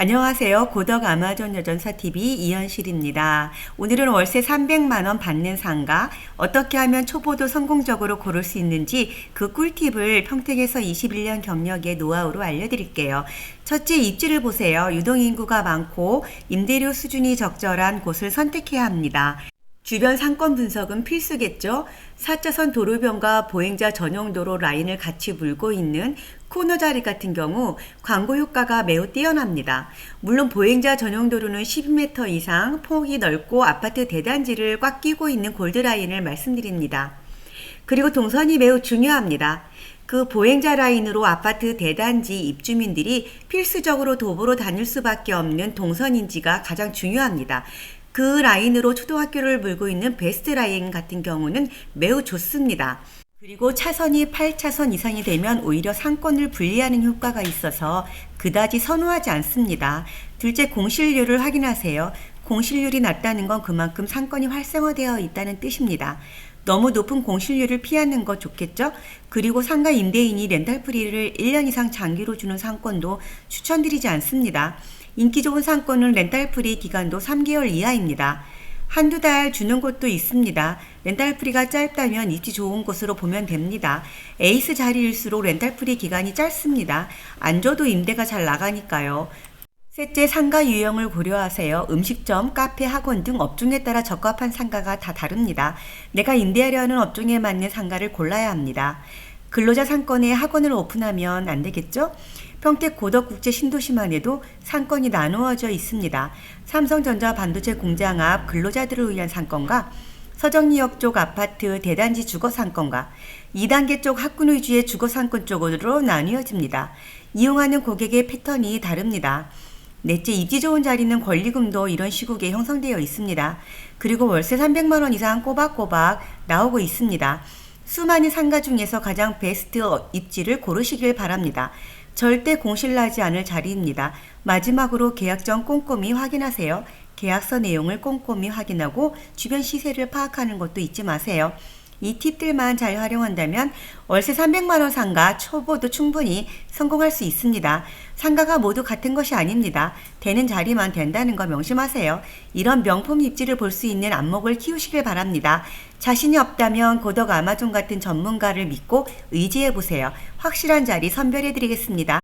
안녕하세요. 고덕 아마존 여전사 TV 이현실입니다. 오늘은 월세 300만 원 받는 상가 어떻게 하면 초보도 성공적으로 고를 수 있는지 그 꿀팁을 평택에서 21년 경력의 노하우로 알려드릴게요. 첫째 입지를 보세요. 유동 인구가 많고 임대료 수준이 적절한 곳을 선택해야 합니다. 주변 상권 분석은 필수겠죠. 4차선 도로변과 보행자 전용 도로 라인을 같이 물고 있는 코너 자리 같은 경우 광고 효과가 매우 뛰어납니다. 물론 보행자 전용 도로는 12m 이상 폭이 넓고 아파트 대단지를 꽉 끼고 있는 골드 라인을 말씀드립니다. 그리고 동선이 매우 중요합니다. 그 보행자 라인으로 아파트 대단지 입주민들이 필수적으로 도보로 다닐 수밖에 없는 동선인지가 가장 중요합니다. 그 라인으로 초등학교를 물고 있는 베스트 라인 같은 경우는 매우 좋습니다. 그리고 차선이 8차선 이상이 되면 오히려 상권을 분리하는 효과가 있어서 그다지 선호하지 않습니다. 둘째 공실률을 확인하세요. 공실률이 낮다는 건 그만큼 상권이 활성화되어 있다는 뜻입니다. 너무 높은 공실률을 피하는 거 좋겠죠? 그리고 상가 임대인이 렌탈 프리를 1년 이상 장기로 주는 상권도 추천드리지 않습니다. 인기 좋은 상권은 렌탈 프리 기간도 3개월 이하입니다. 한두 달 주는 곳도 있습니다. 렌탈 프리가 짧다면 입지 좋은 곳으로 보면 됩니다. 에이스 자리일수록 렌탈 프리 기간이 짧습니다. 안 줘도 임대가 잘 나가니까요. 셋째, 상가 유형을 고려하세요. 음식점, 카페, 학원 등 업종에 따라 적합한 상가가 다 다릅니다. 내가 임대하려는 업종에 맞는 상가를 골라야 합니다. 근로자 상권에 학원을 오픈하면 안 되겠죠? 평택 고덕국제 신도시만 해도 상권이 나누어져 있습니다. 삼성전자 반도체 공장 앞 근로자들을 위한 상권과 서정리역 쪽 아파트 대단지 주거 상권과 2단계 쪽 학군 위주의 주거 상권 쪽으로 나뉘어집니다. 이용하는 고객의 패턴이 다릅니다. 넷째, 입지 좋은 자리는 권리금도 이런 시국에 형성되어 있습니다. 그리고 월세 300만 원 이상 꼬박꼬박 나오고 있습니다. 수많은 상가 중에서 가장 베스트 입지를 고르시길 바랍니다. 절대 공실나지 않을 자리입니다. 마지막으로 계약 전 꼼꼼히 확인하세요. 계약서 내용을 꼼꼼히 확인하고 주변 시세를 파악하는 것도 잊지 마세요. 이 팁들만 잘 활용한다면 월세 300만 원 상가 초보도 충분히 성공할 수 있습니다. 상가가 모두 같은 것이 아닙니다. 되는 자리만 된다는 거 명심하세요. 이런 명품 입지를 볼 수 있는 안목을 키우시길 바랍니다. 자신이 없다면 고덕 아마존 같은 전문가를 믿고 의지해 보세요. 확실한 자리 선별해 드리겠습니다.